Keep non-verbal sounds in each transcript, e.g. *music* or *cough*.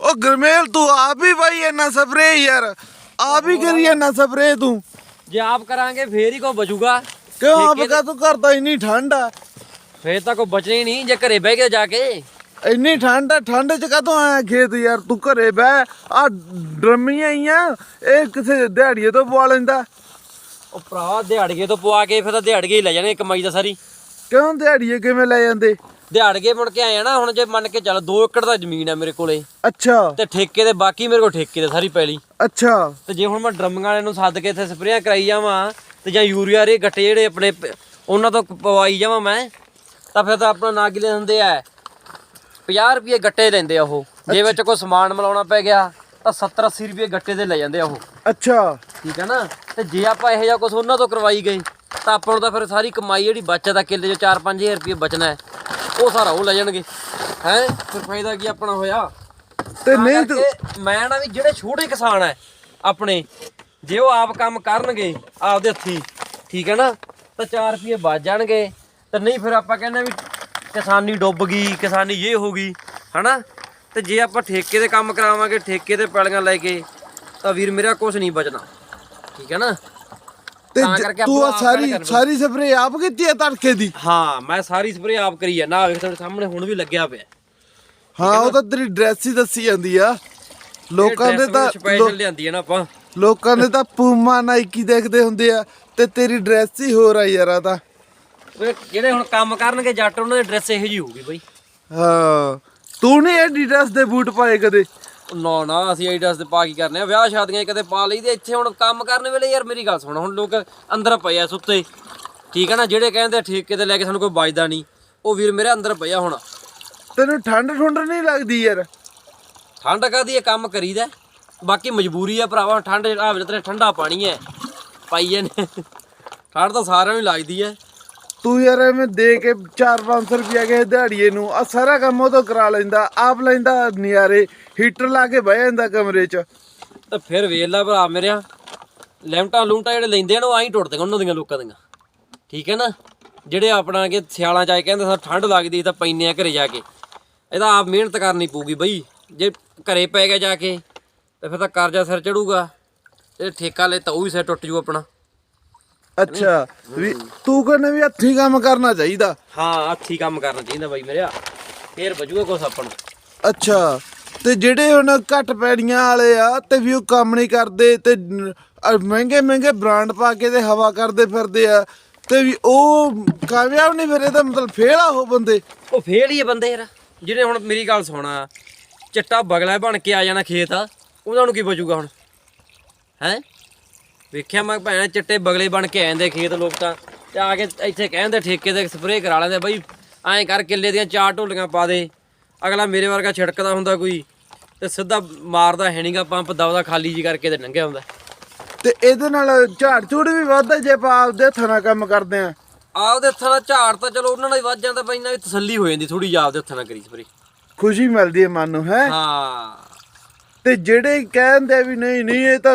ਉਹ ਗਰਮੇਲ ਤੂੰ ਆਪ ਹੀ ਬਾਈ ਇੰਨਾ ਸਪਰੇ ਯਾਰ। ਆਪ ਹੀ ਕਰੀ ਇੰਨਾ ਸਪਰੇ ਤੂੰ। ਜੇ ਆਪ ਕਰਾਂਗੇ ਫੇਰ ਹੀ ਕੋ ਬਚੂਗਾ। ਕਿਉਂ ਆਪ ਠੇਕੇ ਕਾ ਤੂੰ ਕਰਦਾ ਇੰਨੀ ਠੰਡ ਆ? ਫੇਰ ਤਾਂ ਕੋ ਬਚਣਾ ਹੀ ਨਹੀਂ ਜੇ ਘਰੇ ਬਹਿ ਕੇ ਜਾ ਕੇ। ਇੰਨੀ ਠੰਡ ਆ ਠੰਡ ਚ ਕਦੋਂ ਆਇਆ ਖੇਤ ਯਾਰ? ਤੂੰ ਘਰੇ ਬਹਿ ਆ ਡਰਮੀਆਂ ਹੀ ਆ ਇਹ ਕਿਸੇ ਦਿਹਾੜੀਏ ਤੋਂ ਪਵਾ ਲੈਂਦਾ। ਉਹ ਭਰਾ ਦਿਹਾੜੀਏ ਤੋਂ ਪਵਾ ਕੇ ਫਿਰ ਤਾਂ ਦਿਹਾੜੀਏ ਹੀ ਲੈ ਜਾਣੇ ਕਮਾਈ ਦਾ ਸਾਰੀ। ਕਿਉਂ ਦਿਹਾੜੀਏ ਕਿਵੇਂ ਲੈ ਜਾਂਦੇ? ਦਿਹਾੜੀਏ ਮੁੜ ਕੇ ਆਇਆ ਨਾ ਹੁਣ ਜੇ ਮੰਨ ਕੇ ਚੱਲ 2 ਏਕੜ ਦਾ ਜ਼ਮੀਨ ਹੈ ਮੇਰੇ ਕੋਲੇ ਅੱਛਾ। ਤੇ ਠੇਕੇ ਦੇ ਬਾਕੀ ਮੇਰੇ ਕੋਲ ਠੇਕੇ ਦੇ ਸਾਰੀ ਪੈਲੀ। ਅੱਛਾ। ਤੇ ਜੇ ਹੁਣ ਮੈਂ ਡਰਮਿੰਗ ਵਾਲਿਆਂ ਨੂੰ ਸੱਦ ਕੇ ਇੱਥੇ ਸਪਰੇਆਂ ਕਰਾਈ ਜਾਵਾਂ ਤੇ ਜਾਂ ਯੂਰੀਆ ਰੇ ਗੱਟੇ ਜਿਹੜੇ ਆਪਣੇ ਪ- ਉਹਨਾਂ ਤੋਂ ਪਵਾਈ ਜਾਵਾਂ ਮੈਂ ਤਾਂ ਫਿਰ ਤਾਂ ਆਪਣਾ ਨਾ ਗਿਲੇ ਹੁੰਦੇ ਆ। 50 ਰੁਪਏ ਗੱਟੇ ਲੈਂਦੇ ਆ ਉਹ। ਜੇ ਵਿੱਚ ਕੋਈ ਸਮਾਨ ਮਿਲਾਉਣਾ ਪੈ ਗਿਆ ਤਾਂ 70 80 ਰੁਪਏ ਗੱਟੇ ਦੇ ਲੈ ਜਾਂਦੇ ਆ ਉਹ। ਅੱਛਾ। ਠੀਕ ਹੈ ਨਾ? ਤੇ ਜੇ ਆਪਾਂ ਇਹੋ ਜਿਹਾ ਕੁਝ ਉਹਨਾਂ ਤੋਂ ਕਰਵਾਈ ਗਏ ਤਾਂ ਆਪਾਂ ਨੂੰ ਤਾਂ ਫਿਰ ਸਾਰੀ ਕਮਾਈ ਜਿਹੜੀ ਬਚਤ ਆ ਕਿੱਲੇ 'ਚ 4-5000 ਰੁਪਏ ਬਚਣਾ ਹੈ। ਉਹ ਸਾਰਾ ਉਹ ਲੈ ਜਾਣਗੇ। ਹੈ? ਫਿਰ ਫਾਇਦਾ ਕੀ ਆਪਣਾ ਹੋਇਆ? ਤੇ ਤਾਂ ਕਰਕੇ ਮੈਂ ਨਾ ਵੀ ਜਿਹੜੇ ਛੋਟੇ ਕਿਸਾਨ ਐ ਆਪਣੇ ਜੇ ਉਹ ਆਪ ਕੰਮ ਕਰਨਗੇ ਆਪਦੇ ਹੱਥੀ ਠੀਕ ਹੈ ਨਾ? ਤਾਂ 4 ਰੁਪਏ ਬਚ ਜਾਣਗੇ। ਤੇ ਨਹੀਂ ਫਿਰ ਆਪਾਂ ਕਹਿੰਦੇ ਵੀ ਕਿਸਾਨੀ ਡੁੱਬ ਗਈ ਕਿਸਾਨੀ ਇਹ ਹੋ ਗਈ ਹਨਾ? ਤੇ ਜੇ ਆਪਾਂ ਠੇਕੇ ਦੇ ਕੰਮ ਕਰਾਵਾਂਗੇ ਠੇਕੇ ਤੇ ਪੈਲੀਆਂ ਲੈ ਕੇ ਤਾਂ ਵੀਰ ਮੇਰਾ ਕੁਝ ਨਹੀਂ ਬਚਣਾ। ਠੀਕ ਹੈ ਨਾ? ਤੇ ਤਾਂ ਜ- ਕਰਕੇ ਤੂੰ ਆ ਆਪਾਂ ਸਾਰੀ ਸਾਰੀ ਸਪਰੇ ਆਪ ਕੀਤੀ ਆ ਤੜਕੇ ਦੀ? ਹਾਂ ਮੈਂ ਸਾਰੀ ਸਪਰੇ ਆਪ ਕਰੀ ਆ। ਨਾ ਵੇਖ ਤੁਹਾਡੇ ਸਾਹਮਣੇ ਹੁਣ ਵੀ ਲੱਗਿਆ ਪਿਆ। ਹਾਂ ਉਹ ਤਾਂ ਤੇਰੀ ਡਰੈਸ ਹੀ ਦੱਸੀ ਜਾਂਦੀ ਆ। ਲੋਕਾਂ ਦੇ ਤਾਂ ਸਪੈਸ਼ਲ ਲਿਆਂਦੀ ਹੈ ਨਾ ਆਪਾਂ। ਲੋਕਾਂ ਦੇ ਤਾਂ ਪੂਮਾ ਨਾਈਕੀ ਦੇਖਦੇ ਹੁੰਦੇ ਆ ਤੇ ਤੇਰੀ ਡਰੈਸ ਹੀ ਹੋਰ ਆ ਯਾਰ ਆ ਤਾਂ। ਉਹ ਜਿਹੜੇ ਹੁਣ ਕੰਮ ਕਰਨਗੇ ਜੱਟ ਉਹਨਾਂ ਦੀ ਡਰੈਸ ਇਹੋ ਜਿਹੀ ਹੋਊਗੀ ਬਈ। ਹਾਂ। ਤੂੰ ਨਹੀਂ ਐਡੀ ਡਰੈਸ ਦੇ ਬੂਟ ਪਾਏ ਕਦੇ? ਨਾ ਨਾ ਅਸੀਂ ਐਡੀਡਾਸ ਦੇ ਪਾ ਕੀ ਕਰਨੇ ਆ? ਵਿਆਹ ਸ਼ਾਦੀਆਂ 'ਚ ਕਦੇ ਪਾ ਲਈਦੇ ਇੱਥੇ ਹੁਣ ਕੰਮ ਕਰਨ ਵੇਲੇ ਯਾਰ ਮੇਰੀ ਗੱਲ ਸੁਣ ਹੁਣ ਲੋਕ ਅੰਦਰ ਪਏ ਆ ਸੁੱਤੇ। ਠੀਕ ਹੈ ਨਾ ਜਿਹੜੇ ਕਹਿੰਦੇ ਠੇਕੇ ਤੇ ਲੈ ਕੇ ਸਾਨੂੰ ਕੋਈ ਵੱਜਦਾ ਨਹੀਂ ਉਹ ਵੀਰ ਮੇਰੇ ਅੰਦਰ ਪਿਆ ਹੁਣ। ਤੈਨੂੰ ਠੰਡ ਠੁੰਡ ਨਹੀਂ ਲੱਗਦੀ ਯਾਰ? ਠੰਡ ਕਾਦੀ ਇਹ ਕੰਮ ਕਰੀਦਾ। ਬਾਕੀ ਮਜਬੂਰੀ ਆ ਭਰਾਵਾ ਠੰਡ ਆ ਵੇਲੇ ਤੇਰੇ ਠੰਡਾ ਪਾਣੀ ਹੈ ਪਾਈਏ ਨੇ। ਠੰਡ ਤਾਂ ਸਾਰਿਆਂ ਨੂੰ ਲੱਗਦੀ ਹੈ ਤੂੰ ਯਾਰ ਐਵੇਂ ਦੇ ਕੇ 4-500 ਰੁਪਇਆ ਕਿਸੇ ਦਿਹਾੜੀਏ ਨੂੰ ਆ ਸਾਰਾ ਕੰਮ ਉਹ ਤੋਂ ਕਰਾ ਲੈਂਦਾ, ਆਪ ਲੈਂਦਾ ਨਿਆਰੇ, ਹੀਟਰ ਲਾ ਕੇ ਬਹਿ ਜਾਂਦਾ ਕਮਰੇ 'ਚ। ਤਾਂ ਫਿਰ ਵੇਖ ਲੈ ਭਰਾ ਮੇਰਿਆ, ਲਿਮਟਾਂ ਲੂਮਟਾਂ ਜਿਹੜੇ ਲੈਂਦੇ ਆ ਨਾ, ਉਹ ਆਈ ਟੁੱਟਦੇ ਉਹਨਾਂ ਦੀਆਂ ਲੋਕਾਂ ਦੀਆਂ। ਠੀਕ ਹੈ ਨਾ? ਜਿਹੜੇ ਆਪਣਾ ਕਿ ਸਿਆਲਾਂ ਚ ਆਏ ਕਹਿੰਦੇ ਸਾ ਠੰਡ ਲੱਗਦੀ, ਤਾਂ ਪੈਨੇ ਆ ਘਰੇ ਜਾ ਕੇ। ਇਹਦਾ ਆਪ ਮਿਹਨਤ ਕਰਨੀ ਪਊਗੀ ਬਈ, ਜੇ ਘਰੇ ਪੈ ਗਿਆ ਜਾ ਕੇ, ਤੇ ਫਿਰ ਤਾਂ ਕਰਜ਼ਾ ਸਿਰ ਚੜੂਗਾ। ਤੇ ਠੇਕਾ ਲੈ ਤਾਂ ਉਹ ਵੀ ਸਿਰ ਟੁੱਟ ਜੂ ਆਪਣਾ। ਅੱਛਾ ਵੀ ਤੂੰ ਕਹਿੰਦਾ ਵੀ ਹੱਥੀਂ ਕੰਮ ਕਰਨਾ ਚਾਹੀਦਾ। ਹਾਂ ਹੱਥੀ ਕੰਮ ਕਰਨਾ ਚਾਹੀਦਾ ਬਾਈ ਮੇਰਿਆ ਫੇਰ ਬਜੂਗਾ ਕੁਛ ਆਪਾਂ ਨੂੰ। ਅੱਛਾ ਤੇ ਜਿਹੜੇ ਹੁਣ ਘੱਟ ਪੈੜੀਆਂ ਵਾਲੇ ਆ ਤੇ ਵੀ ਉਹ ਕੰਮ ਨਹੀਂ ਕਰਦੇ ਤੇ ਮਹਿੰਗੇ ਮਹਿੰਗੇ ਬ੍ਰਾਂਡ ਪਾ ਕੇ ਤੇ ਹਵਾ ਕਰਦੇ ਫਿਰਦੇ ਆ ਤੇ ਵੀ ਉਹ ਕਾਮਯਾਬ ਨਹੀਂ ਫਿਰ ਇਹਦਾ ਮਤਲਬ ਫੇਲ ਆ ਉਹ ਬੰਦੇ? ਉਹ ਫੇਲ ਹੀ ਆ ਬੰਦੇ ਯਾਰ। ਜਿਹੜੇ ਹੁਣ ਮੇਰੀ ਗੱਲ ਸੁਣਾ ਚਿੱਟਾ ਬਗਲਾ ਬਣ ਕੇ ਆ ਜਾਣਾ ਖੇਤ ਉਹਨਾਂ ਨੂੰ ਕੀ ਬਚੂਗਾ ਹੁਣ? ਹੈ? ਵੇਖਿਆ ਮੈਂ ਭੈਣ ਚਿੱਟੇ ਬਗਲੇ ਬਣ ਕੇ ਆ ਜਾਂਦੇ ਖੇਤ ਲੋਕ ਤਾਂ ਤੇ ਆ ਕੇ ਇੱਥੇ ਕਹਿੰਦੇ ਠੇਕੇ ਤੇ ਸਪਰੇਅ ਕਰਾ ਲੈਂਦੇ ਬਈ ਐਂ ਕਰ ਕਿੱਲੇ ਦੀਆਂ ਚਾਰ ਢੋਲੀਆਂ ਪਾ ਦੇ ਅਗਲਾ ਮੇਰੇ ਵਰਗਾ ਛਿੜਕਦਾ ਹੁੰਦਾ ਕੋਈ ਤੇ ਸਿੱਧਾ ਮਾਰਦਾ ਹੈ ਨਹੀਂਗਾ ਪੰਪ ਦਵਦਾ ਖਾਲੀ ਜੀ ਕਰਕੇ ਤੇ ਲੰਘਿਆ ਹੁੰਦਾ। ਤੇ ਇਹਦੇ ਨਾਲ ਝਾੜ ਝੂੜ ਵੀ ਵੱਧਦਾ ਜੇ ਆਪਾਂ ਆਪਦੇ ਹੱਥਾਂ ਨਾਲ ਕੰਮ ਕਰਦੇ ਆ ਆਪਦੇ ਹੱਥਾਂ ਨਾਲ ਝਾੜ ਤਾਂ ਚਲੋ ਉਹਨਾਂ ਨਾਲ ਹੀ ਵੱਧ ਜਾਂਦਾ ਬਈ ਨਾ ਵੀ ਤਸੱਲੀ ਹੋ ਜਾਂਦੀ ਥੋੜੀ ਆਪਦੇ ਹੱਥਾਂ ਨਾਲ ਕਰੀ ਸਪਰੇਅ। ਖੁਸ਼ੀ ਮਿਲਦੀ ਹੈ ਮਨ ਨੂੰ ਹੈ? ਹਾਂ। ਤੇ ਜਿਹੜੇ ਕਹਿੰਦੇ ਵੀ ਨਹੀਂ ਨਹੀਂ ਇਹ ਤਾਂ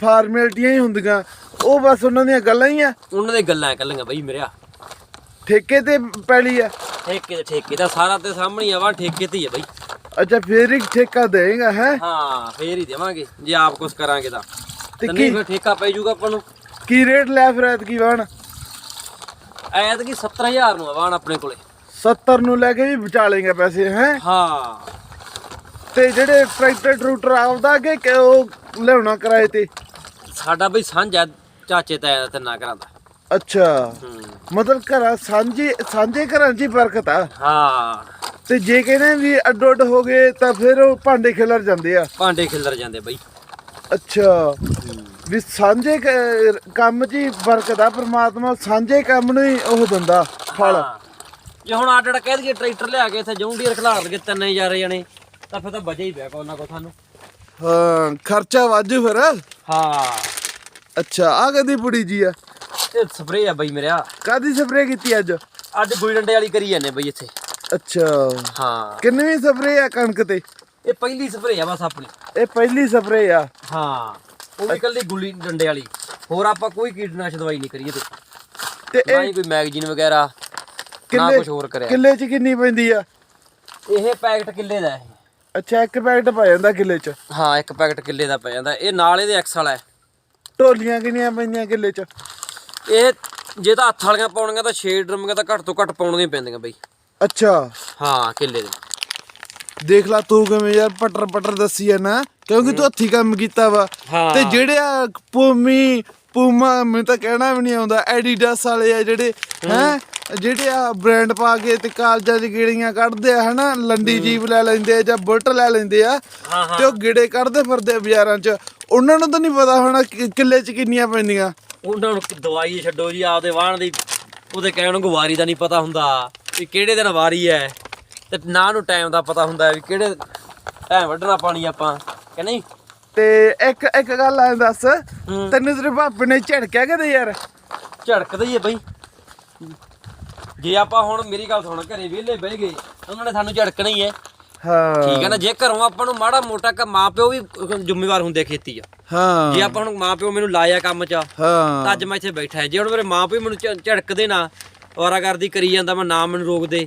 ਫਾਰਮੈਲਿਟੀਆਂ ਹੀ ਹੁੰਦੀਆਂ। ਉਹ ਬਸ ਉਹਨਾਂ ਦੀਆਂ ਗੱਲਾਂ ਹੀ ਆ। ਉਹਨਾਂ ਦੇ ਗੱਲਾਂ ਕੱਲੀਆਂ ਬਈ ਮੇਰਿਆ। ਠੇਕੇ ਤੇ ਪੈਲੀ ਆ। ਠੇਕੇ ਤੇ ਠੇਕੇ ਦਾ ਸਾਰਾ ਤੇ ਸਾਹਮਣੇ ਆ ਵਾ ਠੇਕੇ ਤੇ ਹੀ ਆ ਬਈ। ਅੱਛਾ ਫੇਰ ਹੀ ਠੇਕਾ ਦੇਗਾ ਹੈ? ਹਾਂ ਫੇਰ ਹੀ ਦੇਵਾਂਗੇ ਜੇ ਆਪ ਕੁਝ ਕਰਾਂਗੇ ਤਾਂ। ਤੇ ਨਹੀਂ ਕੀ ਫਿਰ ਠੇਕਾ ਪੈ ਜਾਊਗਾ ਆਪਾਂ ਨੂੰ। ਕੀ ਰੇਟ ਲੈ ਫਿਰ ਐਤਕੀ ਵਾਣ ਐਤ ਕੀ 70000 ਨੂੰ ਆਵਾਨ ਆਪਣੇ ਕੋਲੇ। 70 ਨੂੰ ਲੈ ਕੇ ਵੀ ਬਚਾ ਲੇਗਾ ਪੈਸੇ ਹੈ? ਹਾਂ। ਤੇ ਜਿਹੜੇ ਟਰੈਕਟਰ ਟਰੂਟਰ ਆਉਂਦਾ ਕਿ ਉਹ ਲਿਆਉਣਾ ਕਿਰਾਏ ਤੇ? ਸਾਡਾ ਬਈ ਸਾਂਝਾ ਚਾਚੇ ਤਾਇਆ ਤੇ ਨਾ ਕਰਾਂਦਾ ਅੱਛਾ। ਮਤਲਬ ਘਰਾਂ ਸਾਂਝੇ ਸਾਂਝੇ ਘਰਾਂ 'ਚ ਹੀ ਬਰਕਤ ਆ ਹਾਂ। ਤੇ ਜੇ ਕਹਿੰਦੇ ਵੀ ਅੱਡੋ ਅੱਡ ਹੋ ਗਏ ਤਾਂ ਫਿਰ ਉਹ ਭਾਂਡੇ ਖਿਲਰ ਜਾਂਦੇ ਆ? ਭਾਂਡੇ ਖਿਲਰ ਜਾਂਦੇ ਬਈ। ਅੱਛਾ। ਵੀ ਸਾਂਝੇ ਕ- ਕੰਮ 'ਚ ਹੀ ਬਰਕਤ ਆ ਪ੍ਰਮਾਤਮਾ ਸਾਂਝੇ ਕੰਮ ਨੂੰ ਹੀ ਉਹ ਦਿੰਦਾ ਫਲ। ਹਾਂ। ਜੇ ਹੁਣ ਆਟੜ ਕਹਿ ਦਈਏ ਟਰੈਕਟਰ ਲਿਆ ਕੇ ਇੱਥੇ ਜੌਂਡੀਅਰ ਖਿਲਾਰ ਲਗੇ ਤਿੰਨੇ ਯਾਰੇ ਜਣੇ। ਤਾਂ ਫਿਰ ਤਾਂ ਬਜੇ ਹੀ ਪਿਆ ਕੋਈ ਨਾ ਕੋ ਤੁਹਾਨੂੰ ਹਾਂ ਖਰਚਾ ਵਾਜੂ ਫਿਰ। ਹਾਂ। ਅੱਛਾ ਆ ਕਦੀ ਪੁੜੀ ਜੀ ਆ? ਇਹ ਸਪਰੇਅ ਆ ਬਈ ਮੇਰਿਆ। ਕਾਦੀ ਸਪਰੇ ਕੀਤੀ ਅੱਜ? ਅੱਜ ਗੁਈ ਡੰਡੇ ਵਾਲੀ ਕਰੀ ਜਾਂਦੇ ਬਈ ਇੱਥੇ। ਅੱਛਾ। ਹਾਂ। ਕਿੰਨਵੀਂ ਸਪਰੇ ਆ ਕਣਕ ਤੇ? ਇਹ ਪਹਿਲੀ ਸਪਰੇਅ ਆ ਬਸ ਆਪਣੀ। ਇਹ ਪਹਿਲੀ ਸਪਰੇ ਆ? ਹਾਂ। ਉਹ ਵੀ ਇਕੱਲੀ ਗੁੱਲੀ ਡੰਡੇ ਵਾਲੀ। ਹੋਰ ਆਪਾਂ ਕੋਈ ਕੀਟਨਾਸ਼ਕ ਦਵਾਈ ਨਹੀਂ ਕਰੀਏ ਤੇ ਤੇ ਨਾ ਇਹ ਹੀ ਕੋਈ ਮੈਗਜ਼ੀਨ ਵਗੈਰਾ ਨਾ ਕਿੱਲੇ ਕੁਝ ਹੋਰ ਕਰਿਆ। ਕਿੱਲੇ 'ਚ ਕਿੰਨੀ ਪੈਂਦੀ ਆ? ਇਹ ਪੈਕਟ ਕਿੱਲੇ ਦਾ ਇਹ ਅੱਛਾ ਇੱਕ ਪੈਕਟ ਪਾ ਜਾਂਦਾ ਕਿੱਲੇ ਚ? ਹਾਂ ਇੱਕ ਪੈਕਟ ਕਿੱਲੇ ਦਾ ਪੈ ਜਾਂਦਾ। ਇਹ ਨਾਲ ਇਹਦੇ ਐਕਸ ਵਾਲਾ ਹੈ। ਢੋਲੀਆਂ ਕਿੰਨੀਆਂ ਪੈਂਦੀਆਂ ਕਿੱਲੇ ਚ? ਇਹ ਜੇ ਤਾਂ ਹੱਥ ਵਾਲੀਆਂ ਪਾਉਣੀਆਂ ਤਾਂ 6 ਡਰਮੀਆਂ ਤਾਂ ਘੱਟ ਤੋਂ ਘੱਟ ਪਾਉਣੀਆਂ ਹੀ ਪੈਂਦੀਆਂ ਬਈ। ਅੱਛਾ। ਹਾਂ ਕਿੱਲੇ ਦੇ। ਦੇਖ ਲਾ ਤੂੰ ਕਿਵੇਂ ਯਾਰ ਪਟਰ ਪਟਰ ਦੱਸੀ ਆ ਨਾ ਕਿਉਂਕਿ ਤੂੰ ਹੱਥੀ ਕੰਮ ਕੀਤਾ ਵਾ। ਹਾਂ। ਤੇ ਜਿਹੜੇ ਆ ਪੂਮੀ ਪੂਮਾ ਮੈਨੂੰ ਤਾਂ ਕਹਿਣਾ ਵੀ ਨਹੀਂ ਆਉਂਦਾ ਐਡੀਡਾਸ ਵਾਲੇ ਆ ਜਿਹੜੇ ਹੈ? ਜਿਹੜੇ ਆ ਬ੍ਰਾਂਡ ਪਾ ਕੇ ਤੇ ਕਾਲਜਾਂ 'ਚ ਗੇੜੀਆਂ ਕੱਢਦੇ ਆ ਹਨਾ? ਲੰਡੀ ਜੀਪ ਲੈ ਲੈਂਦੇ ਆ ਜਾਂ ਬੁਲਟ ਲੈ ਲੈਂਦੇ ਆ। ਤੇ ਉਹ ਗੇੜੇ ਕੱਢਦੇ ਫਿਰਦੇ ਆ ਬਾਜ਼ਾਰਾਂ 'ਚ। ਉਹਨਾਂ ਨੂੰ ਤਾਂ ਨਹੀਂ ਪਤਾ ਹੋਣਾ ਕਿ ਕਿੱਲੇ 'ਚ ਕਿੰਨੀਆਂ ਪੈਂਦੀਆਂ। ਉਹਨਾਂ ਨੂੰ ਦਵਾਈ ਛੱਡੋ ਜੀ ਆਪਦੇ ਵਾਹਣ ਦੀ। ਉਹਦੇ ਕਹਿਣ ਨੂੰ ਵਾਰੀ ਦਾ ਨਹੀਂ ਪਤਾ ਹੁੰਦਾ ਵੀ ਕਿਹੜੇ ਦਿਨ ਵਾਰੀ ਹੈ ਤੇ ਨਾ ਨੂੰ ਟਾਈਮ ਦਾ ਪਤਾ ਹੁੰਦਾ ਵੀ ਕਿਹੜੇ ਟਾਈਮ ਵੱਢਣਾ ਪਾਣੀ ਆਪਾਂ ਕਿ ਨਹੀਂ? ਤੇ ਇੱਕ ਇੱਕ ਗੱਲ ਐ ਦੱਸ। ਤੈਨੂੰ ਤੇਰੇ ਭਾਪੇ ਨੇ ਝੜਕਿਆ ਕਦੇ ਯਾਰ? ਝੜਕਦਾ ਹੀ ਹੈ ਬਈ। ਜੇ ਆਪਾਂ ਹੁਣ ਮੇਰੀ ਗੱਲ ਸੁਣ ਘਰੇ ਵਿਹਲੇ ਬਹਿ ਗਏ ਉਹਨਾਂ ਨੇ ਸਾਨੂੰ ਝੜਕਣਾ ਹੀ। ਹੈ। ਹਾਂ ਠੀਕ ਹੈ ਨਾ ਜੇ ਘਰੋਂ ਆਪਾਂ ਨੂੰ ਮਾੜਾ ਮੋਟਾ ਕ ਮਾਂ ਪਿਓ ਵੀ ਜ਼ਿੰਮੇਵਾਰ ਹੁੰਦੇ ਖੇਤੀ ਆ ਹਾਂ। ਜੇ ਆਪਾਂ ਹੁਣ ਮਾਂ ਪਿਓ ਮੈਨੂੰ ਲਾਇਆ ਕੰਮ 'ਚ ਤਾਂ ਹਾਂ ਅੱਜ ਮੈਂ ਇੱਥੇ ਬੈਠਾ। ਜੇ ਹੁਣ ਮੇਰੇ ਮਾਂ ਪਿਓ ਮੈਨੂੰ ਝੜਕਦੇ ਨਾ ਔਰਾਗਰਦੀ ਕਰੀ ਜਾਂਦਾ ਮੈਂ ਨਾ ਮੈਨੂੰ ਰੋਕਦੇ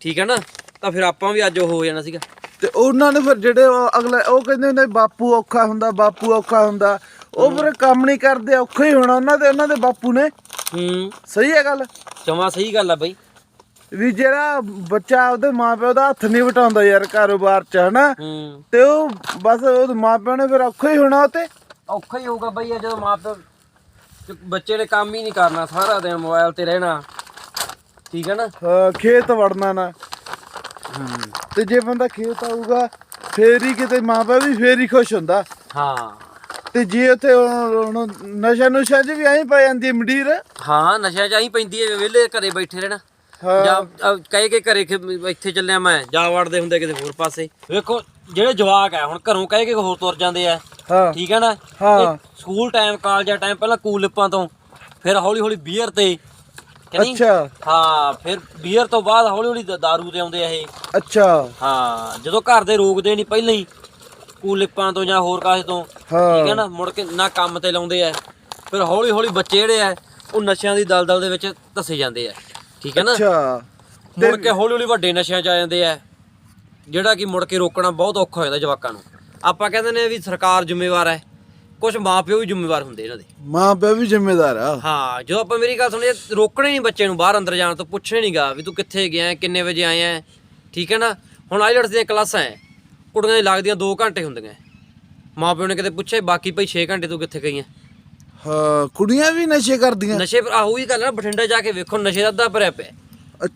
ਠੀਕ ਹੈ ਨਾ ਤਾਂ ਫਿਰ ਆਪਾਂ ਵੀ ਅੱਜ ਉਹ ਹੋ ਜਾਣਾ ਸੀਗਾ। ਤੇ ਉਹਨਾਂ ਨੇ ਫਿਰ ਜਿਹੜੇ ਅਗਲੇ ਉਹ ਕਹਿੰਦੇ ਹੁੰਦੇ ਬਾਪੂ ਔਖਾ ਹੁੰਦਾ ਬਾਪੂ ਔਖਾ ਹੁੰਦਾ। ਉਹ ਫਿਰ ਕੰਮ ਨਹੀਂ ਕਰਦੇ ਔਖਾ ਹੀ ਹੋਣਾ ਉਹਨਾਂ ਦੇ ਉਹਨਾਂ ਦੇ ਬਾਪੂ ਨੇ। ਹੂੰ। ਸਹੀ ਹੈ ਗੱਲ? ਜਮਾ ਸਹੀ ਗੱਲ ਆ ਬਈ। ਵੀ ਜਿਹੜਾ ਬੱਚਾ ਉਹਦੇ ਮਾਪਿਓ ਦਾ ਹੱਥ ਨਹੀਂ ਵਟਾਉਂਦਾ ਯਾਰ ਕਾਰੋਬਾਰ 'ਚ ਹਨਾ? ਹੂੰ। ਤੇ ਉਹ ਬਸ ਉਹਦੇ ਮਾਪਿਓ ਨੇ ਫਿਰ ਔਖਾ ਹੀ ਹੋਣਾ ਉਹ ਤੇ ਔਖਾ ਹੀ ਹੋਊਗਾ ਬਈ ਜਦੋਂ ਮਾਂ ਪਿਓ ਤੇ ਬੱਚੇ ਨੇ ਕੰਮ ਹੀ ਨਹੀਂ ਕਰਨਾ ਸਾਰਾ ਦਿਨ ਮੋਬਾਈਲ ਤੇ ਰਹਿਣਾ। ਠੀਕ ਹੈ ਨਾ? ਖੇਤ ਵੜਨਾ ਨਾ। ਤੇ ਜੇ ਬੰਦਾ ਖੇਤ ਆਊਗਾ ਫੇਰ ਹੀ ਕਿਤੇ ਮਾਪਿਓ ਵੀ ਫੇਰ ਹੀ ਖੁਸ਼ ਹੁੰਦਾ। ਹਾਂ। ਤੇ ਜੇ ਉੱਥੇ ਹੁਣ- ਨਸ਼ਾ ਨੁਸ਼ਾ 'ਚ ਵੀ ਐਂ ਪੈ ਜਾਂਦੀ ਮੰਡੀਰ। ਹਾਂ ਨਸ਼ਾ ਚਾਹੀ ਪੈਂਦੀ ਹੈ ਵਿਹਲੇ ਘਰੇ ਬੈਠੇ ਰਹਿਣਾ। ਹਾਂ। ਜਾਂ ਅਹ, ਕਹੇ ਕੇ ਘਰੇ ਕਿ ਇੱਥੇ ਚੱਲਿਆ ਮੈਂ ਜਾ ਵੜਦੇ ਹੁੰਦੇ ਕਿਤੇ ਹੋਰ ਪਾਸੇ। ਵੇਖੋ ਜਿਹੜੇ ਜਵਾਕ ਆ ਹੁਣ ਘਰੋਂ ਕਹੇ ਕੇ ਹੋਰ ਤੁਰ ਜਾਂਦੇ ਆ। ਹਾਂ। ਠੀਕ ਹੈ ਨਾ? ਹਾਂ। ਇਹ ਸਕੂਲ ਟਾਈਮ ਕਾਲਜਾ ਟਾਈਮ ਪਹਿਲਾਂ ਕੂਲਿਪਾਂ ਤੋਂ ਫਿਰ ਹੌਲੀ ਹੌਲੀ ਬੀਅਰ ਤੇ ਕਿ ਨਹੀਂ? ਅੱਛਾ। ਹਾਂ ਫਿਰ ਬੀਅਰ ਤੋਂ ਬਾਅਦ ਹੌਲੀ ਹੌਲੀ ਦ- ਦਾਰੂ ਤੇ ਆਉਂਦੇ ਆ ਇਹ। ਅੱਛਾ। ਹਾਂ ਜਦੋਂ ਘਰ ਦੇ ਰੋਕਦੇ ਨਹੀਂ ਪਹਿਲਾਂ ਹੀ ਕੂਲਿਪਾਂ ਤੋਂ ਜਾਂ ਹੋਰ ਕਾਸੇ ਤੋਂ ਠੀਕ ਹੈ ਨਾ ਮੁੜ ਕੇ ਨਾ ਕੰਮ ਤੇ ਲਾਉਂਦੇ ਆ ਫਿਰ ਹੌਲੀ ਹੌਲੀ ਬੱਚੇ ਜਿਹੜੇ ਆ ਉਹ ਨਸ਼ਿਆਂ ਦੀ ਦਲਦਲ ਦੇ ਵਿੱਚ ਧੱਸੇ ਜਾਂਦੇ ਆ ਠੀਕ ਹੈ ਨਾ? ਅੱਛਾ। ਮੁੜ ਕੇ ਹੌਲੀ ਹੌਲੀ ਵੱਡੇ ਨਸ਼ਿਆਂ 'ਚ ਆ ਜਾਂਦੇ ਆ ਜਿਹੜਾ ਕਿ ਮੁੜ ਕੇ ਰੋਕਣਾ ਬਹੁਤ ਔਖਾ ਹੋ ਜਾਂਦਾ ਜਵਾਕਾਂ ਨੂੰ। ਆਪਾਂ ਕਹਿੰਦੇ ਨੇ ਵੀ ਸਰਕਾਰ ਜ਼ਿੰਮੇਵਾਰ ਹੈ ਕੁਝ ਮਾਪਿਓ ਵੀ ਜ਼ਿੰਮੇਵਾਰ ਹੁੰਦੇ ਇਹਨਾਂ ਦੇ। ਮਾਂ ਪਿਓ ਵੀ ਜ਼ਿੰਮੇਦਾਰ ਆ। ਹਾਂ ਜਦੋਂ ਆਪਾਂ ਮੇਰੀ ਗੱਲ ਸੁਣੀ ਰੋਕਣੇ ਨਹੀਂ ਬੱਚੇ ਨੂੰ ਬਾਹਰ ਅੰਦਰ ਜਾਣ ਤੋਂ ਪੁੱਛਣੇ ਨਹੀਂਗਾ ਵੀ ਤੂੰ ਕਿੱਥੇ ਗਿਆ ਹੈ, ਕਿੰਨੇ ਵਜੇ ਆਇਆ ਹੈ, ਠੀਕ ਹੈ ਨਾ? ਹੁਣ ਆਈਲਟਸ ਦੀਆਂ ਕਲਾਸਾਂ ਹੈ ਕੁੜੀਆਂ ਦੀ ਲੱਗਦੀਆਂ 2 ਘੰਟੇ ਹੁੰਦੀਆਂ ਮਾਪਿਓ ਨੇ ਕਿਤੇ ਪੁੱਛਿਆ ਬਾਕੀ ਭਾਈ 6 ਘੰਟੇ ਤੂੰ ਕਿੱਥੇ ਗਈ ਹੈ ਹਾਂ ਕੁੜੀਆਂ ਵੀ ਨਸ਼ੇ ਕਰਦੀਆਂ। ਨਸ਼ੇ ਪਰ ਆਹੋ ਹੀ ਗੱਲ ਹੈ ਨਾ ਬਠਿੰਡਾ ਜਾ ਕੇ ਵੇਖੋ ਨਸ਼ੇ ਦਾ ਅੱਧਾ ਭਰਿਆ ਪਿਆ।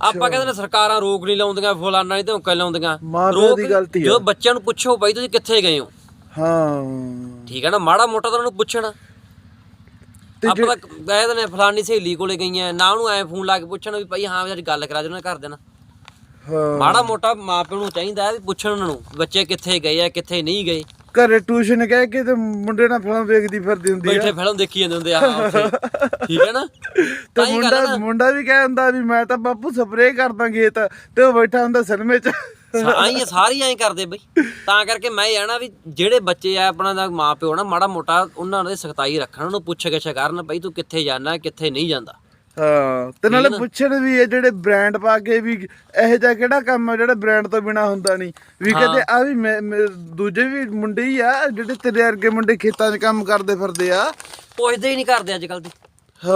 ਆਪਾਂ ਕਹਿੰਦੇ ਨੇ ਸਰਕਾਰਾਂ ਰੋਕ ਨਹੀਂ ਲਾਉਂਦੀਆਂ ਫਲਾਨਾ ਨਹੀਂ ਧੋਕਾ ਲਾਉਂਦੀਆਂ। ਮਾਂ ਪਿਓ ਰੋਕ ਦੀ ਗਲਤੀ ਆ। ਜਦੋਂ ਬੱਚਿਆਂ ਨੂੰ ਪੁੱਛੋ ਬਾਈ ਤੁਸੀਂ ਕਿੱਥੇ ਗਏ ਹੋ? ਹਾਂ। ਠੀਕ ਹੈ ਨਾ ਮਾੜਾ ਮੋਟਾ ਤਾਂ ਉਹਨਾਂ ਨੂੰ ਪੁੱਛਣਾ। ਆਪਾਂ ਤਾਂ ਕਹਿੰਦੇ ਨੇ ਫਲਾਨੀ ਸਹੇਲੀ ਕੋਲੇ ਗਈਆਂ ਨਾ ਉਹਨੂੰ ਐ ਫੋਨ ਲਾ ਕੇ ਪੁੱਛਣਾ ਵੀ ਭਾਈ ਹਾਂ ਵੀ ਅੱਜ ਗੱਲ ਕਰਾ ਦੇ ਉਹਨਾਂ ਘਰ ਦੇ ਨਾਲ ਹਾਂ ਮਾੜਾ ਮੋਟਾ ਮਾਪਿਆਂ ਨੂੰ ਚਾਹੀਦਾ ਹੈ ਵੀ ਪੁੱਛਣ ਉਹਨਾਂ ਨੂੰ ਬੱਚੇ ਕਿੱਥੇ ਗਏ ਆ ਕਿੱਥੇ ਨਹੀਂ ਗਏ। ਘਰੇ ਟਿਊਸ਼ਨ ਕਹਿ ਕੇ ਤੇ ਮੁੰਡੇ ਨਾਲ ਫਿਲਮ ਵੇਖਦੀ ਫਿਰਦੀ ਹੁੰਦੀ ਆ। ਬੈਠੇ ਫਿਲਮ ਦੇਖੀ ਜਾਂਦੇ ਹੁੰਦੇ ਆ ਹਾਂ ਉੱਥੇ। ਠੀਕ ਹੈ ਨਾ? *laughs* ਤੇ ਤਾਂ ਹੀ ਗੱਲ ਮੁੰਡਾ ਨਾ। ਮੁੰਡਾ ਵੀ ਕਹਿ ਹੁੰਦਾ ਵੀ ਮੈਂ ਤਾਂ ਬਾਪੂ ਸਪਰੇਅ ਕਰਦਾ ਖੇਤ ਤੇ ਉਹ ਬੈਠਾ ਹੁੰਦਾ ਸਿਨੇਮੇ 'ਚ। ਆਈ ਸਾਰੀ ਐਂ ਕਰਦੇ ਬਈ। ਤਾਂ ਕਰਕੇ ਮੈਂ ਇਹ ਆਣਾ ਵੀ ਜਿਹੜੇ ਬੱਚੇ ਆ ਆਪਣਾ ਦਾ ਮਾਂ ਪਿਓ ਨਾ ਮਾੜਾ ਮੋਟਾ ਉਹਨਾਂ ਦੇ ਸਖਤਾਈ ਰੱਖਣ ਉਹਨੂੰ ਪੁੱਛ ਗਿੱਛ ਕਰਨ ਬਈ ਤੂੰ ਕਿੱਥੇ ਜਾਣਾ ਕਿੱਥੇ ਨਹੀਂ ਜਾਂਦਾ। ਹਾਂ ਤੇ ਨਾਲੇ ਪੁੱਛਣ ਵੀ ਇਹ ਜਿਹੜੇ ਬ੍ਰਾਂਡ ਪਾ ਕੇ ਵੀ ਇਹੋ ਜਿਹਾ ਕਿਹੜਾ ਕੰਮ ਆ ਜਿਹੜਾ ਬ੍ਰਾਂਡ ਤੋਂ ਬਿਨਾ ਹੁੰਦਾ ਨਹੀਂ? ਵੀ ਕਹਿੰਦੇ ਆ ਵੀ ਮੈਂ- ਮੈਂ- ਦੂਜੇ ਵੀ ਮੁੰਡੇ ਹੀ ਆ ਜਿਹੜੇ ਤੇਰੇ ਵਰਗੇ ਮੁੰਡੇ ਖੇਤਾਂ 'ਚ ਕੰਮ ਕਰਦੇ ਫਿਰਦੇ ਆ। ਪੁੱਛਦੇ ਹੀ ਨਹੀਂ ਕਰਦੇ ਅੱਜ ਕੱਲ ਦੇ। ਹਾਂ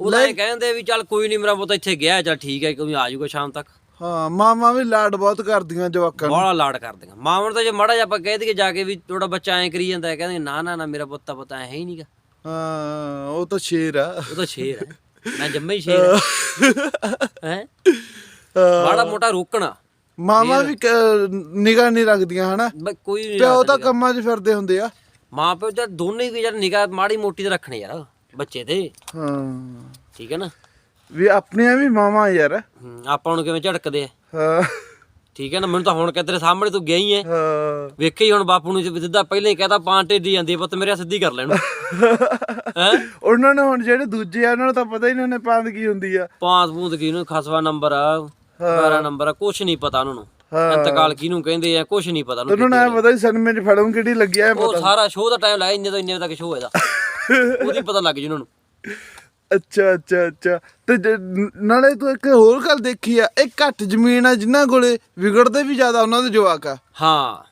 ਉਹ ਤਾਂ ਐਂ ਕਹਿੰਦੇ ਵੀ ਚੱਲ ਕੋਈ ਨਹੀਂ ਮੇਰਾ ਪੁੱਤ ਇੱਥੇ ਗਿਆ ਚੱਲ ਠੀਕ ਹੈ ਕੋਈ ਆ ਜਾਊਗਾ ਸ਼ਾਮ ਤੱਕ। ਹਾਂ ਮਾਮਾ ਵੀ ਲਾਡ ਬਹੁਤ ਕਰਦੀਆਂ ਜਵਾਕਾਂ ਨੂੰ। ਬੜਾ ਲਾਡ ਕਰਦੀਆਂ। ਮਾਵਾਂ ਨੂੰ ਤਾਂ ਜੇ ਮਾੜਾ ਜਿਹਾ ਆਪਾਂ ਕਹਿ ਦਈਏ ਜਾ ਕੇ ਵੀ ਤੁਹਾਡਾ ਬੱਚਾ ਐਂ ਕਰੀ ਜਾਂਦਾ ਹੈ ਕਹਿੰਦੇ ਨਾ ਨਾ ਨਾ ਮੇਰਾ ਪੁੱਤ ਤਾਂ ਪਤਾ ਹੈ ਹੀ ਨਹੀਂਗਾ ਹਾਂ ਉਹ ਤਾਂ ਸ਼ੇਰ ਆ। ਉਹ ਤਾਂ ਸ਼ੇਰ ਹੈ ਮੈਂ ਜੰਮੇ ਹੀ ਸ਼ੇਰ ਹੈ। ਮਾੜਾ ਮੋਟਾ ਰੋਕਣਾ। ਮਾਮਾ ਵੀ ਨਿਗਾਹ ਨਹੀਂ ਰੱਖਦੀਆਂ ਹਨਾ? ਕੋਈ ਨਹੀਂ ਪਿਓ ਤਾਂ ਕੰਮਾਂ 'ਚ ਫਿਰਦੇ ਹੁੰਦੇ ਆ। ਮਾਂ ਪਿਓ ਤਾਂ ਦੋਨੇ ਵੀ ਯਾਰ ਨਿਗਾਹ ਮਾੜੀ ਮੋਟੀ ਤੇ ਰੱਖਣੇ ਯਾਰ ਬੱਚੇ ਤੇ। ਹਾਂ। ਠੀਕ ਹੈ ਨਾ? ਵੀ ਆਪਣੀਆਂ ਵੀ ਮਾਵਾਂ ਯਾਰ। ਆਪਾਂ ਨੂੰ ਕਿਵੇਂ ਝੜਕਦੇ ਆ? ਹਾਂ। ਠੀਕ ਹੈ ਨਾ? ਮੈਨੂੰ ਤਾਂ ਹੁਣ ਕਿ ਤੇਰੇ ਸਾਹਮਣੇ ਤੂੰ ਗਿਆ ਹੀ ਐ। ਹਾਂ। ਵੇਖੇ ਹੀ ਹੁਣ ਬਾਪੂ ਨੂੰ ਜਿੱਦਾਂ ਪਹਿਲਾਂ ਹੀ ਕਹਤਾ ਪਾਂ ਟੇਡੀ ਜਾਂਦੀ ਪੁੱਤ ਮੇਰੇ ਸਿੱਧੀ ਕਰ ਲੈਣ। *laughs* ਹੈ? ਉਹਨਾਂ ਨੂੰ ਹੁਣ ਜਿਹੜੇ ਦੂਜੇ ਆ ਉਹਨਾਂ ਨੂੰ ਤਾਂ ਪਤਾ ਹੀ ਨਹੀਂ ਉਹਨੇ ਪਾਂਦ ਕੀ ਹੁੰਦੀ ਆ। ਪਾਂਤ ਪੂੰਤ ਕਿਹਨੂੰ ਖਸਵਾ ਨੰਬਰ ਆ 12 ਨੰਬਰ ਆ ਕੁਛ ਨਹੀਂ ਪਤਾ ਉਹਨਾਂ ਨੂੰ। ਹਾਂ। ਇੰਤਕਾਲ ਕਿਹਨੂੰ ਕਹਿੰਦੇ ਆ ਕੁਛ ਨਹੀਂ ਪਤਾ ਉਹਨੂੰ ਨੂੰ ਪਤਾ ਹੀ ਸਿਨੇਮੇ 'ਚ ਫਿਲਮ ਕਿਹੜੀ ਲੱਗੀ ਆ ਉਹ ਸਾਰਾ ਸ਼ੋਅ ਦਾ ਟਾਈਮ ਲਾਇਆ ਇੰਨੇ ਤੋਂ ਇੰਨੇ ਤੱਕ ਸ਼ੋਅ ਇਹਦਾ। *laughs* ਉਹਦੀ ਪਤਾ ਲੱਗ ਜੂ ਉਹਨਾਂ ਨੂੰ। ਅੱਛਾ ਅੱਛਾ ਅੱਛਾ। ਤੇ ਜੇ- ਨਾਲੇ ਤੂੰ ਇੱਕ ਹੋਰ ਗੱਲ ਦੇਖੀ ਆ ਇਹ ਘੱਟ ਜ਼ਮੀਨ ਆ ਜਿਨ੍ਹਾਂ ਕੋਲੇ ਵਿਗੜਦੇ ਵੀ ਜ਼ਿਆਦਾ ਉਹਨਾਂ ਦੇ ਜਵਾਕ ਆ। ਹਾਂ।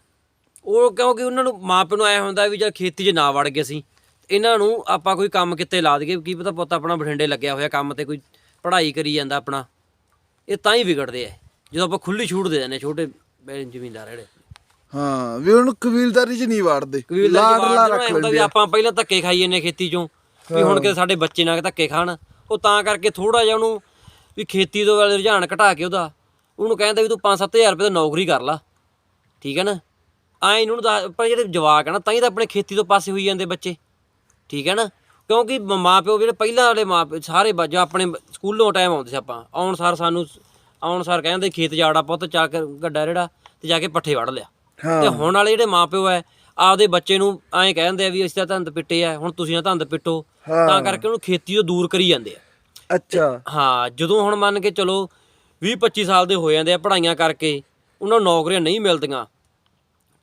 ਉਹ ਕਿਉਂਕਿ ਉਹਨਾਂ ਨੂੰ ਮਾਪੇ ਨੂੰ ਆਇਆ ਹੁੰਦਾ ਵੀ ਜਦ ਖੇਤੀ 'ਚ ਨਾ ਵੜ ਗਏ ਸੀ ਇਹਨਾਂ ਨੂੰ ਆਪਾਂ ਕੋਈ ਕੰਮ ਕਿਤੇ ਲਾ ਦਈਏ ਕੀ ਪਤਾ ਪੁੱਤ ਆਪਣਾ ਬਠਿੰਡੇ ਲੱਗਿਆ ਹੋਇਆ ਕੰਮ ਤੇ ਕੋਈ ਪੜ੍ਹਾਈ ਕਰੀ ਜਾਂਦਾ ਆਪਣਾ। ਇਹ ਤਾਂ ਹੀ ਵਿਗੜਦੇ ਆ ਜਦੋਂ ਆਪਾਂ ਖੁੱਲੀ ਛੂਟ ਦੇ ਦਿੰਦੇ ਛੋਟੇ ਬੇ- ਜ਼ਮੀਂਦਾਰ ਜਿਹੜੇ। ਹਾਂ ਵੀ ਉਹਨੂੰ ਕਬੀਲਦਾਰੀ 'ਚ ਨਹੀਂ ਵਾੜਦੇ। ਕਬੀਲਦਾਰੀ ਜਵਾਬ ਰੱਖ ਹੁੰਦਾ ਵੀ ਲੈਂਦੇ ਆ। ਆਪਾਂ ਪਹਿਲਾਂ ਧੱਕੇ ਖਾਈ ਜੰਨੇ ਖੇਤੀ ਚੋਂ। ਵੀ ਹੁਣ ਕਿ ਸਾਡੇ ਬੱਚੇ ਨਾ ਧੱਕੇ ਖਾਣ ਉਹ ਤਾਂ ਕਰਕੇ ਥੋੜਾ ਜਿਹਾ ਉਹਨੂੰ ਵੀ ਖੇਤੀ ਤੋਂ ਵਾਲੇ ਰੁਝਾਨ ਘਟਾ ਕੇ ਉਹਦਾ। ਉਹਨੂੰ ਕਹਿੰਦਾ ਵੀ ਤੂੰ 5-7000 ਰੁਪਏ ਦੀ ਨੌਕਰੀ ਕਰ ਲਾ। ਠੀਕ ਹੈ ਨਾ? ਐਂ ਇਹਨੂੰ ਦਾ ਪਰ ਜਿਹੜੇ ਜਵਾਕ ਆ ਨਾ ਤਾਂ ਹੀ ਤਾਂ ਆਪਣੇ ਖੇਤੀ ਤੋਂ ਪਾਸੇ ਹੋਈ ਜਾਂਦੇ ਬੱਚੇ। ਠੀਕ ਹੈ ਨਾ? ਕਿਉਂਕਿ ਮ- ਮਾਂ ਪਿਓ ਜਿਹੜੇ ਪਹਿਲਾਂ ਵਾਲੇ ਮਾਂ ਪਿਓ ਸਾਰੇ ਬੱਜ ਆਪਣੇ ਸਕੂਲੋਂ ਟਾਈਮ ਆਉਂਦੇ ਸੀ ਆਪਾਂ। ਆਉਣ ਸਾਰ ਸਾਨੂੰ ਆਉਣ ਸਾਰ ਕਹਿੰਦੇ ਖੇਤ ਜਾੜਾ ਪੁੱਤ ਚਾ ਕੇ ਗੱਡਾ ਰੇੜਾ ਤੇ ਜਾ ਕੇ ਪੱਠੇ ਵੜ ਲਿਆ। ਹਾਂ। ਤੇ ਹੁਣ ਵਾਲੇ ਜਿਹੜੇ ਮਾਪਿਓ ਐ ਆਪਦੇ ਬੱਚੇ ਨੂੰ ਐਂ ਕਹਿੰਦੇ ਆ ਵੀ ਅਸੀਂ ਤਾਂ ਧੰਦ ਪਿੱਟੇ ਆ ਹੁਣ ਤੁਸੀਂ ਨਾ ਧੰਦ ਪਿੱਟੋ ਤਾਂ ਕਰਕੇ ਉਹਨੂੰ ਖੇਤੀ ਤੋਂ ਦੂਰ ਕਰੀ ਜਾਂਦੇ ਆ। ਅੱਛਾ। ਹਾਂ ਜਦੋਂ ਹੁਣ ਮੰਨ ਕੇ ਚਲੋ 20 25 ਸਾਲ ਦੇ ਹੋ ਜਾਂਦੇ ਆ ਪੜ੍ਹਾਈਆਂ ਕਰਕੇ ਉਹਨਾਂ ਨੂੰ ਨੌਕਰੀਆਂ ਨਹੀਂ ਮਿਲਦੀਆਂ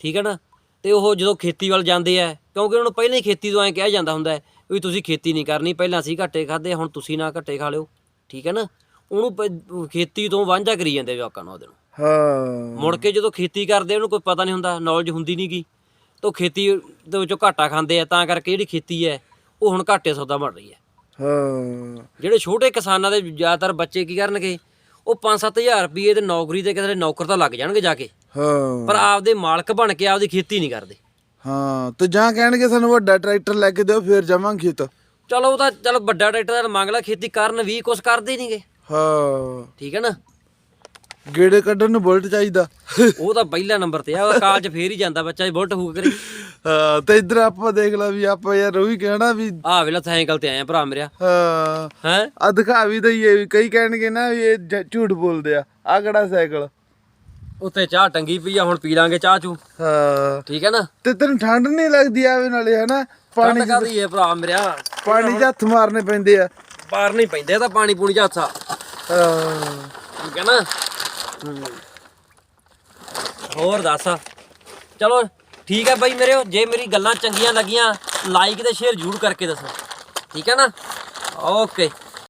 ਠੀਕ ਹੈ ਨਾ? ਤੇ ਉਹ ਜਦੋਂ ਖੇਤੀ ਵੱਲ ਜਾਂਦੇ ਆ ਕਿਉਂਕਿ ਉਹਨਾਂ ਨੂੰ ਪਹਿਲਾਂ ਹੀ ਖੇਤੀ ਤੋਂ ਐਂ ਕਿਹਾ ਜਾਂਦਾ ਹੁੰਦਾ ਹੈ ਵੀ ਤੁਸੀਂ ਖੇਤੀ ਨਹੀਂ ਕਰਨੀ ਪਹਿਲਾਂ ਅਸੀਂ ਘੱਟੇ ਖਾਦੇ ਹੁਣ ਤੁਸੀਂ ਨਾ ਘੱਟੇ ਖਾ ਲਿਓ ਠੀਕ ਹੈ ਨਾ? ਉਹਨੂੰ ਪ- ਖੇਤੀ ਤੋਂ ਵਾਂਝਾ ਕਰੀ ਜਾਂਦੇ ਜਵਾਕਾਂ ਨੂੰ ਉਹਦੇ ਨੂੰ। ਹਾਂ। ਮੁੜ ਕੇ ਜਦੋਂ ਖੇਤੀ ਕਰਦੇ ਉਹਨੂੰ ਕੋਈ ਪਤਾ ਨਹੀਂ ਹੁੰਦਾ ਨੌਲੇਜ ਹੁੰਦੀ ਨਹੀਂਗੀ ਤਾਂ ਖੇਤੀ ਦੇ ਵਿੱਚੋਂ ਘਾਟਾ ਖਾਂਦੇ ਆ ਤਾਂ ਕਰਕੇ ਜਿਹੜੀ ਖੇਤੀ ਹੈ ਉਹ ਹੁਣ ਘਾਟੇ ਸੌਦਾ ਬਣ ਰਹੀ ਹੈ। ਹਾਂ। ਜਿਹੜੇ ਛੋਟੇ ਕਿਸਾਨਾਂ ਦੇ ਜ਼ਿਆਦਾਤਰ ਬੱਚੇ ਕੀ ਕਰਨਗੇ ਉਹ 5-7000 ਰੁਪਏ ਤੇ ਨੌਕਰੀ ਤੇ ਕਿਸੇ ਦੇ ਨੌਕਰ ਤਾਂ ਲੱਗ ਜਾਣਗੇ ਜਾ ਕੇ। ਹਾਂ। ਪਰ ਆਪਦੇ ਮਾਲਕ ਬਣ ਕੇ ਆਪਦੀ ਖੇਤੀ ਨਹੀਂ ਕਰਦੇ। ਹਾਂ ਤੇ ਜਾਂ ਕਹਿਣਗੇ ਸਾਨੂੰ ਵੱਡਾ ਟਰੈਕਟਰ ਲੈ ਕੇ ਦਿਓ ਫੇਰ ਜਾਵਾਂਗੇ ਖੇਤ। ਚਲੋ ਉਹ ਤਾਂ ਚਲ ਵੱਡਾ ਟਰੈਕਟਰ ਦਾ ਮੰਗ ਲਾ ਖੇਤੀ ਕਰਨ ਵੀ ਕੁਛ ਕਰਦੇ ਨਹੀਂਗੇ ਹਾਂ। ਠੀਕ ਹੈ ਨਾ? ਗੇੜੇ ਕੱਢਣ ਨੂੰ ਬੁਲਟ ਚਾਹੀਦਾ। ਉਹ ਤਾਂ ਪਹਿਲਾ ਨੰਬਰ ਤੇ ਆ ਉਹ ਕਾਲਜ ਫੇਰ ਹੀ ਜਾਂਦਾ ਬੱਚਾ ਬੁਲਟ ਹੂਕ ਕਰੇ। ਹਾਂ ਤੇ ਇੱਧਰ ਆਪਾਂ ਦੇਖ ਲਾ ਵੀ ਆਪਾਂ ਯਾਰ ਉਹ ਵੀ ਕਹਿਣਾ ਵੀ ਆਹ ਵੇਲਾ ਸਾਈਕਲ ਤੇ ਆਇਆ ਭਰਾ ਮੇਰਿਆ ਹਾਂ। ਹੈ? ਆ ਦਿਖਾ ਵੀ ਦਈਏ ਵੀ ਕਈ ਕਹਿਣਗੇ ਨਾ ਵੀ ਇਹ ਝੂਠ ਬੋਲਦੇ ਆ। ਆ ਕਿਹੜਾ ਸਾਈਕਲ? ਉੱਤੇ ਚਾਹ ਟੰਗੀ ਪਈ ਆ ਹੁਣ ਪੀ ਲਾਂਗੇ ਚਾਹ ਚੂ। ਹਾਂ। ਠੀਕ ਹੈ ਨਾ? ਤੇ ਤੈਨੂੰ ਠੰਡ ਨਹੀਂ ਲੱਗਦੀ ਆਵੇ ਨਾਲੇ ਹਨਾ? ਪਾਣੀ ਠੰਡ ਕਾਦੀ ਹੈ ਭਰਾ ਮੇਰਿਆ ਪਾਣੀ 'ਚ ਹੱਥ ਮਾਰਨੇ ਪੈਂਦੇ ਆ। ਬਾਹਰ ਨਹੀਂ ਪੈਂਦੇ ਤਾਂ ਪਾਣੀ ਪੂਣੀ ਚ ਹੱਥਾ ਹਾਂ। ਠੀਕ ਹੈ ਨਾ? ਹੂੰ। ਹੋਰ ਦੱਸ। ਚਲੋ, ਠੀਕ ਹੈ ਬਾਈ ਮੇਰੇ ਜੇ ਮੇਰੀ ਗੱਲਾਂ ਚੰਗੀਆਂ ਲੱਗੀਆਂ ਲਾਈਕ ਤੇ ਸ਼ੇਅਰ ਜ਼ਰੂਰ ਕਰਕੇ ਦੱਸੋ। ਠੀਕ ਹੈ ਨਾ? ਓਕੇ